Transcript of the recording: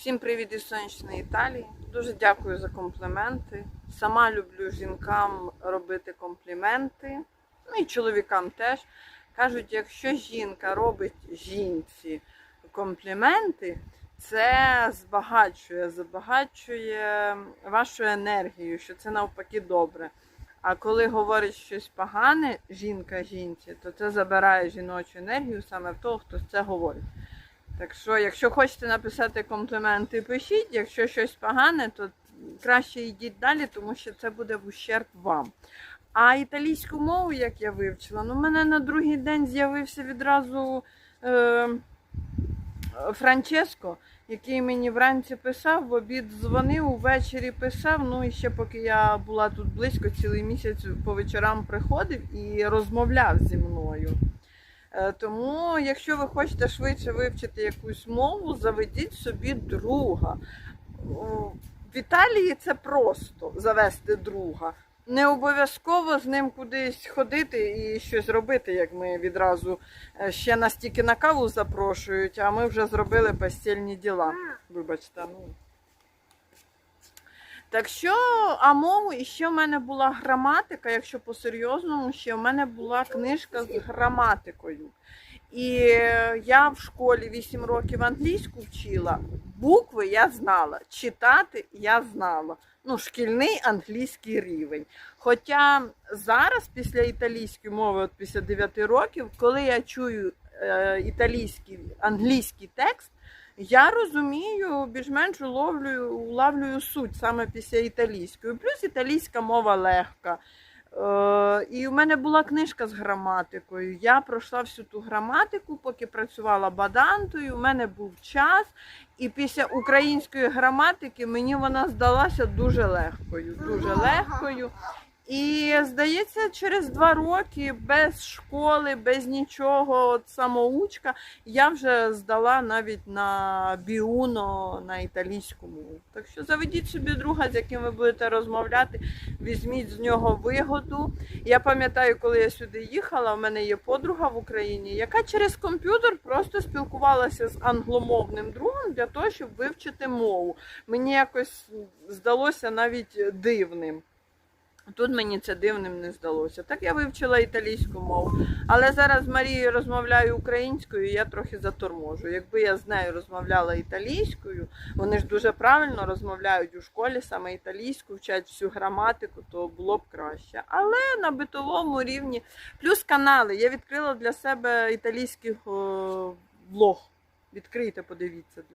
Всім привіт із сонячної Італії. Дуже дякую за компліменти. Сама люблю жінкам робити компліменти, ну і чоловікам теж. Кажуть, якщо жінка робить жінці компліменти, це збагачує, збагачує вашу енергію, що це навпаки добре. А коли говорить щось погане жінка жінці, то це забирає жіночу енергію саме в того, хто це говорить. Так що, якщо хочете написати компліменти, пишіть. Якщо щось погане, то краще йдіть далі, тому що це буде в ущерб вам. А італійську мову, як я вивчила, ну, мене на другий день з'явився відразу е, Франческо, який мені вранці писав, в обід дзвонив, увечері писав. Ну і ще поки я була тут близько, цілий місяць по вечорам приходив і розмовляв зі мною. Е, Тому, якщо ви хочете швидше вивчити якусь мову, заведіть собі друга. В Італії це просто завести друга. Не обов'язково з ним кудись ходити і щось робити, як ми відразу е, ще нас тільки на каву запрошують, а ми вже зробили постільні діла. Вибачте, ну. Так що, а мову, і ще в мене була граматика, якщо по-серйозному, ще в мене була книжка з граматикою. І я в школі 8 років англійську вчила, букви я знала, читати я знала. Ну, шкільний англійський рівень. Хоча зараз, після італійської мови, от після 9 років, коли я чую е, італійський англійський текст, я розумію, більш-менш уловлюю, улавлюю суть саме після італійської. Плюс італійська мова легка. Е, і в мене була книжка з граматикою. Я пройшла всю ту граматику, поки працювала бадантою. У мене був час, і після української граматики мені вона здалася дуже легкою. Дуже легкою. І здається, через два роки без школи, без нічого, от самоучка, я вже здала навіть на біуно на італійську мову. Так що заведіть собі друга, з яким ви будете розмовляти, візьміть з нього вигоду. Я пам'ятаю, коли я сюди їхала, в мене є подруга в Україні, яка через комп'ютер просто спілкувалася з англомовним другом для того, щоб вивчити мову. Мені якось здалося навіть дивним. Тут мені це дивним не здалося. Так я вивчила італійську мову. Але зараз з Марією розмовляю українською, і я трохи заторможу. Якби я з нею розмовляла італійською, вони ж дуже правильно розмовляють у школі саме італійську, вчать всю граматику, то було б краще. Але на битовому рівні, плюс канали. Я відкрила для себе італійський влог. Відкрийте, подивіться.